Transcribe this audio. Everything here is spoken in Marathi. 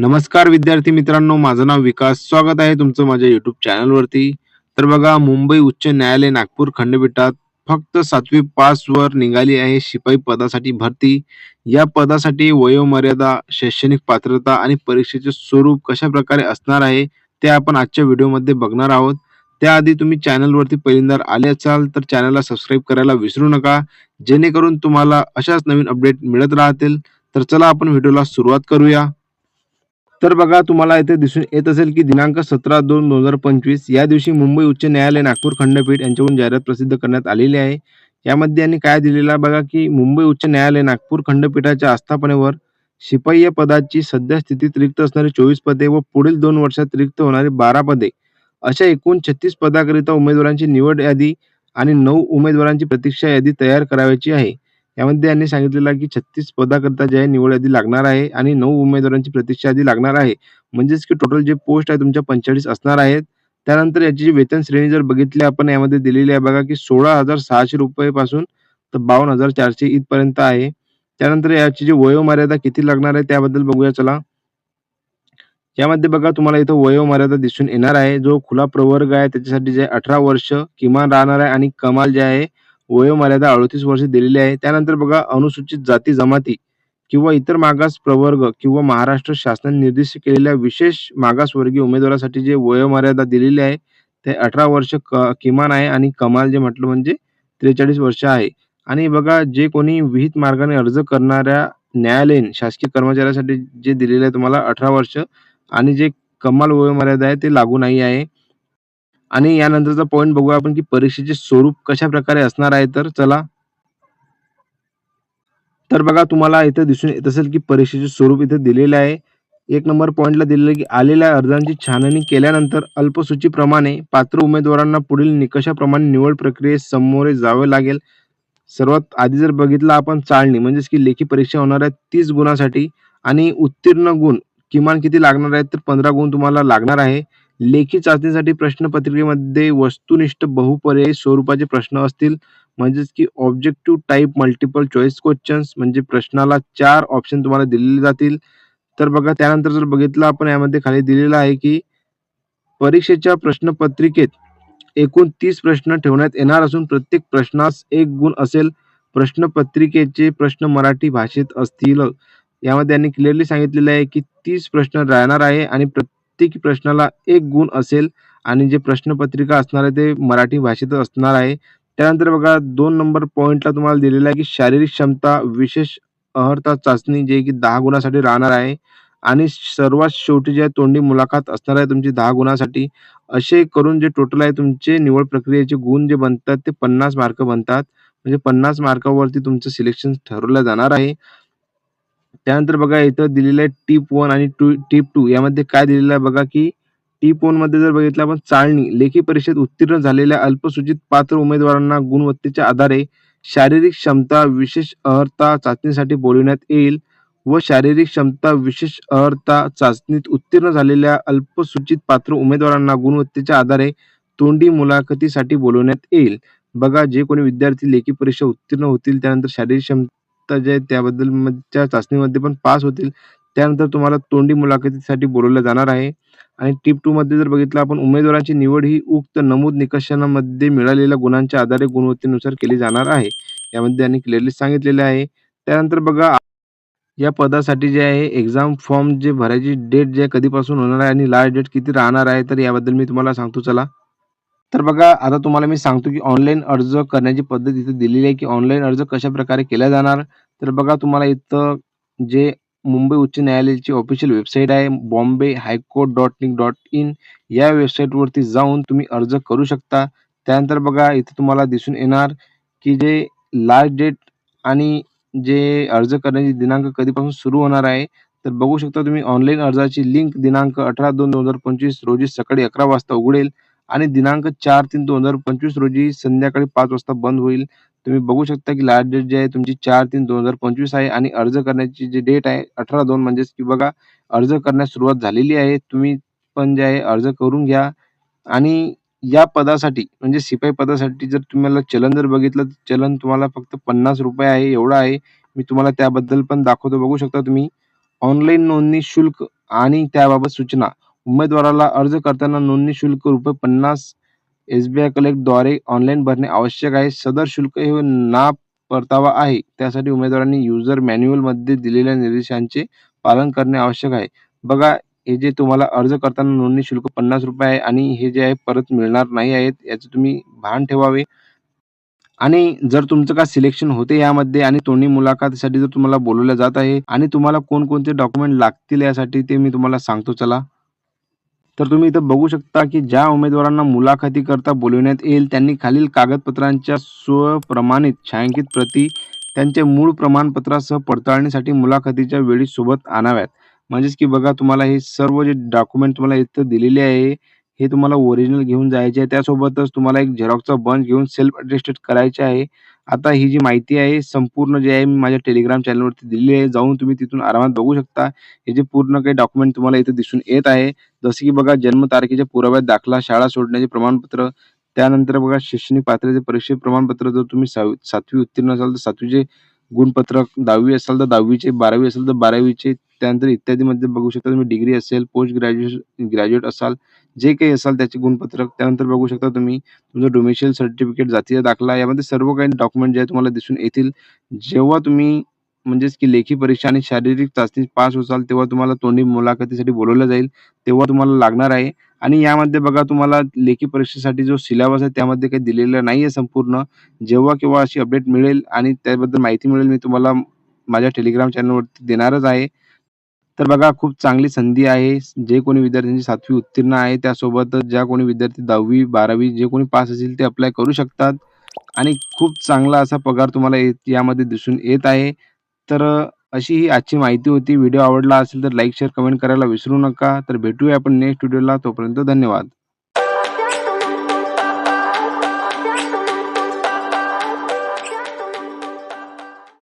नमस्कार विद्यार्थी मित्रांनो माझं नाव विकास. स्वागत आहे तुमचं माझ्या युट्यूब चॅनलवरती तर बघा मुंबई उच्च न्यायालय नागपूर खंडपीठात फक्त सातवी पासवर निघाली आहे शिपाई पदासाठी भरती. या पदासाठी वयोमर्यादा शैक्षणिक पात्रता आणि परीक्षेचे स्वरूप कशा प्रकारे असणार आहे ते आपण आजच्या व्हिडिओमध्ये बघणार आहोत. त्याआधी तुम्ही चॅनलवरती पहिल्यांदा आले असाल तर चॅनलला सबस्क्राईब करायला विसरू नका. जेणेकरून तुम्हाला अशाच नवीन अपडेट मिळत राहतील. तर चला आपण व्हिडिओला सुरुवात करूया. तर बघा तुम्हाला इथे दिसून येत असेल की दिनांक सतरा दोन दोन हजार पंचवीस या दिवशी मुंबई उच्च न्यायालय नागपूर खंडपीठ यांच्याकडून जाहिरात प्रसिद्ध करण्यात आलेली आहे. यामध्ये यांनी काय दिलेला बघा की मुंबई उच्च न्यायालय नागपूर खंडपीठाच्या आस्थापनेवर शिपाई या पदाची सध्या स्थितीत रिक्त असणारी चोवीस पदे व पुढील दोन वर्षात रिक्त होणारी बारा पदे. अशा एकूण छत्तीस पदाकरिता उमेदवारांची निवड यादी आणि नऊ उमेदवारांची प्रतीक्षा यादी तयार करावयाची आहे. यामध्ये यांनी सांगितलेलं आहे की छत्तीस पदाकरता जे आहे निवड यादी लागणार आहे आणि नऊ उमेदवारांची प्रतीक्षा यादी लागणार आहे. म्हणजेच की टोटल जे पोस्ट आहे तुमच्या पंचेचाळीस असणार आहेत. त्यानंतर याची जी वेतन श्रेणी जर बघितली आपण यामध्ये दिलेली आहे बघा की सोळा हजार सहाशे रुपये पासून तर बावन्न हजार चारशे इथपर्यंत आहे. त्यानंतर याची जी वयोमर्यादा किती लागणार आहे त्याबद्दल बघूया चला. यामध्ये बघा तुम्हाला इथं वयोमर्यादा दिसून येणार आहे. जो खुला प्रवर्ग आहे त्याच्यासाठी जे अठरा वर्ष किमान राहणार आहे आणि कमाल जे आहे वयोमर्यादा अडतीस वर्ष दिलेली आहे. त्यानंतर बघा अनुसूचित जाती जमाती किंवा इतर मागास प्रवर्ग किंवा महाराष्ट्र शासनाने निर्दिष्ट केलेल्या विशेष मागासवर्गीय उमेदवारासाठी जे वयोमर्यादा दिलेली आहे ते अठरा वर्ष क किमान आहे आणि कमाल जे म्हटलं म्हणजे त्रेचाळीस वर्ष आहे. आणि बघा जे कोणी विहित मार्गाने अर्ज करणाऱ्या न्यायालयीन शासकीय कर्मचाऱ्यासाठी जे दिलेलं आहे तुम्हाला अठरा वर्ष आणि जे कमाल वयोमर्यादा आहे ते लागू नाही आहे. आणि यानंतरचा पॉईंट बघूया आपण की परीक्षेचे स्वरूप कशा प्रकारे असणार आहे तर चला. तर बघा तुम्हाला इथं दिसून येत असेल की परीक्षेचे स्वरूप इथे दिलेले आहे. एक नंबर पॉईंटला दिलेलं की आलेल्या अर्जांची छाननी केल्यानंतर अल्पसूचीप्रमाणे पात्र उमेदवारांना पुढील निकषाप्रमाणे निवड प्रक्रियेस सामोरे जावे लागेल. सर्वात आधी जर बघितलं आपण चाळणी म्हणजेच की लेखी परीक्षा होणार आहे तीस गुणासाठी आणि उत्तीर्ण गुण किमान किती लागणार आहेत तर पंधरा गुण तुम्हाला लागणार आहे. लेखी चाचणीसाठी प्रश्नपत्रिकेमध्ये वस्तुनिष्ठ बहुपर्यायी स्वरूपाचे प्रश्न असतील. म्हणजेच की objective type multiple choice questions म्हणजे प्रश्नाला चार ऑप्शन तुम्हाला दिलेले जातील. तर बघा त्यानंतर जर बघितलं आपण यामध्ये खाली दिलेलं आहे की परीक्षेच्या प्रश्नपत्रिकेत एकूण तीस प्रश्न ठेवण्यात येणार असून प्रत्येक प्रश्नास एक गुण असेल. प्रश्नपत्रिकेचे प्रश्न मराठी भाषेत असतील. यामध्ये त्यांनी क्लिअरली सांगितलेलं आहे की तीस प्रश्न राहणार आहे आणि प्रत्येक प्रत्येक प्रश्नाला एक गुण असेल आणि जे प्रश्नपत्रिका असणार आहे ते मराठी भाषेत असणार आहे. त्यानंतर बघा दोन नंबर पॉईंटला तुम्हाला दिलेलं आहे की शारीरिक क्षमता विशेष अर्हता चाचणी जे की दहा गुणासाठी राहणार आहे. आणि सर्वात शेवटी जे तोंडी मुलाखत असणार आहे तुमची दहा गुणासाठी. असे करून जे टोटल आहे तुमचे निवड प्रक्रियेचे गुण जे बनतात ते पन्नास मार्क बनतात. म्हणजे पन्नास मार्कावरती तुमचं सिलेक्शन ठरवलं जाणार आहे. त्यानंतर बघा इथं दिलेलं आहे टीप वन आणि टू टीप टू यामध्ये काय दिलेलं आहे बघा की टीप वनमध्ये जर बघितलं आपण चाळणी लेखी परीक्षेत उत्तीर्ण झालेल्या अल्पसूचित पात्र उमेदवारांना गुणवत्तेच्या आधारे शारीरिक क्षमता विशेष अर्हता चाचणीसाठी बोलविण्यात येईल व शारीरिक क्षमता विशेष अर्हता चाचणीत उत्तीर्ण झालेल्या अल्पसूचित पात्र उमेदवारांना गुणवत्तेच्या आधारे तोंडी मुलाखतीसाठी बोलवण्यात येईल. बघा जे कोणी विद्यार्थी लेखी परीक्षा उत्तीर्ण होतील त्यानंतर शारीरिक क्षमता जे आहे त्याबद्दल त्या चाचणीमध्ये पण पास होतील त्यानंतर तुम्हाला तोंडी मुलाखतीसाठी बोलवलं जाणार आहे. आणि टिप टू मध्ये जर बघितलं आपण उमेदवारांची निवड ही उक्त नमूद निकषांमध्ये मिळालेल्या गुणांच्या आधारे गुणवत्तेनुसार केली जाणार आहे. यामध्ये त्यांनी क्लिअरली सांगितलेले आहे. त्यानंतर बघा या पदासाठी जे आहे एक्झाम फॉर्म जे भरायची डेट जे कधीपासून होणार आहे आणि लास्ट डेट किती राहणार आहे तर याबद्दल मी तुम्हाला सांगतो. चला. तर बघा आता तुम्हाला मी सांगतो की ऑनलाईन अर्ज करण्याची पद्धत इथे दिलेली आहे की ऑनलाईन अर्ज कशा प्रकारे केला जाणार? तर बघा तुम्हाला इथं जे मुंबई उच्च न्यायालयाची ऑफिशियल वेबसाईट आहे Bombay high court dot nic dot in या वेबसाईटवरती जाऊन तुम्ही अर्ज करू शकता. त्यानंतर बघा इथे तुम्हाला दिसून येणार की जे लास्ट डेट आणि जे अर्ज करण्याची दिनांक कधीपासून सुरू होणार आहे तर बघू शकता तुम्ही ऑनलाईन अर्जाची लिंक दिनांक अठरा दोन दोन हजार पंचवीस रोजी सकाळी अकरा वाजता उघडेल. आणि दिनांक चार तीन दोन हजार पंचवीस रोजी संध्याकाळी पाच वाजता बंद होईल. तुम्ही बघू शकता की लास्ट डेट जी आहे तुमची चार तीन दोन हजार पंचवीस आहे आणि अर्ज करण्याची जी डेट आहे अठरा दोन म्हणजेच की बघा अर्ज करण्यास सुरुवात झालेली आहे. तुम्ही पण जे आहे अर्ज करून घ्या. आणि या पदासाठी म्हणजे शिपाई पदासाठी जर तुम्हाला चलन जर बघितलं तर चलन तुम्हाला फक्त पन्नास रुपये आहे एवढं आहे. मी तुम्हाला त्याबद्दल पण दाखवतो. बघू शकता तुम्ही. ऑनलाईन नोंदणी शुल्क आणि त्याबाबत सूचना. उमेदवाराला अर्ज करताना नोंदणी शुल्क रुपये पन्नास एसबीआय कलेक्टद्वारे ऑनलाईन भरणे आवश्यक आहे. सदर शुल्क हे ना परतावा आहे. त्यासाठी उमेदवारांनी युजर मॅन्युअलमध्ये दिलेल्या निर्देशांचे पालन करणे आवश्यक आहे. बघा हे जे तुम्हाला अर्ज करताना नोंदणी शुल्क पन्नास रुपये आहे आणि हे जे आहे परत मिळणार नाही आहेत याचं तुम्ही भान ठेवावे. आणि जर तुमचं का सिलेक्शन होते यामध्ये आणि तोंडी मुलाखतीसाठी जर तुम्हाला बोलवलं जात आहे आणि तुम्हाला कोणकोणते डॉक्युमेंट लागतील यासाठी ते मी तुम्हाला सांगतो. चला तर तुम्ही इथं बघू शकता की ज्या उमेदवारांना मुलाखतीकरता बोलविण्यात येईल त्यांनी खालील कागदपत्रांच्या स्वप्रमाणित छायांकित प्रती त्यांच्या मूळ प्रमाणपत्रासह पडताळणीसाठी मुलाखतीच्या वेळी सोबत आणाव्यात. म्हणजेच की बघा तुम्हाला हे सर्व जे डॉक्युमेंट तुम्हाला इथं दिलेले आहे हे तुम्हाला ओरिजिनल घेऊन जायचे आहे. त्यासोबतच तुम्हाला एक झेरॉक्सचा बंच घेऊन सेल्फ अटेस्टेड करायचे आहे. आता ही जी माहिती आहे संपूर्ण जे आहे मी माझ्या टेलिग्राम चॅनलवरती दिलेली आहे. जाऊन तुम्ही तिथून आरामात बघू शकता. हे जे पूर्ण काही डॉक्युमेंट तुम्हाला इथे दिसून येत आहे जसे की बघा जन्मतारखेच्या पुराव्यात दाखला शाळा सोडण्याचे प्रमाणपत्र त्यानंतर बघा शैक्षणिक पात्रते परीक्षे प्रमाणपत्र जर तुम्ही सहावी सातवी उत्तीर्ण असाल तर सातवीचे गुणपत्रक दहावी असाल तर दहावीचे बारावी असेल तर बारावीचे त्यानंतर इत्यादीमध्ये बघू शकता तुम्ही डिग्री असेल पोस्ट ग्रॅज्युएशन ग्रॅज्युएट असाल जे काही असाल त्याचे गुणपत्रक त्यानंतर बघू शकता तुम्ही तुमचं डोमेशियल सर्टिफिकेट जातीचा दाखला यामध्ये सर्व काही डॉक्युमेंट जे आहे तुम्हाला दिसून येतील. जेव्हा तुम्ही म्हणजेच की लेखी परीक्षा आणि शारीरिक चाचणी पास होसाल तेव्हा तुम्हाला तोंडी मुलाखतीसाठी बोलवलं जाईल तेव्हा तुम्हाला लागणार आहे. आणि यामध्ये बघा तुम्हाला लेखी परीक्षेसाठी जो सिलेबस आहे त्यामध्ये काही दिलेलं नाही आहे संपूर्ण. जेव्हा केव्हा अशी अपडेट मिळेल आणि त्याबद्दल माहिती मिळेल मी तुम्हाला माझ्या टेलिग्राम चॅनलवरती देणारच आहे. तर बघा खूप चांगली संधी आहे. जे कोणी विद्यार्थ्यांची सातवी उत्तीर्ण आहे त्यासोबतच ज्या कोणी विद्यार्थी दहावी बारावी जे कोणी पास असतील ते अप्लाय करू शकतात. आणि खूप चांगला असा पगार तुम्हाला ये- यामध्ये दिसून येत आहे. तर अशी ही आजची माहिती होती. व्हिडिओ आवडला असेल तर लाईक शेअर कमेंट करायला विसरू नका. तर भेटूया आपण नेक्स्ट व्हिडिओला तोपर्यंत धन्यवाद.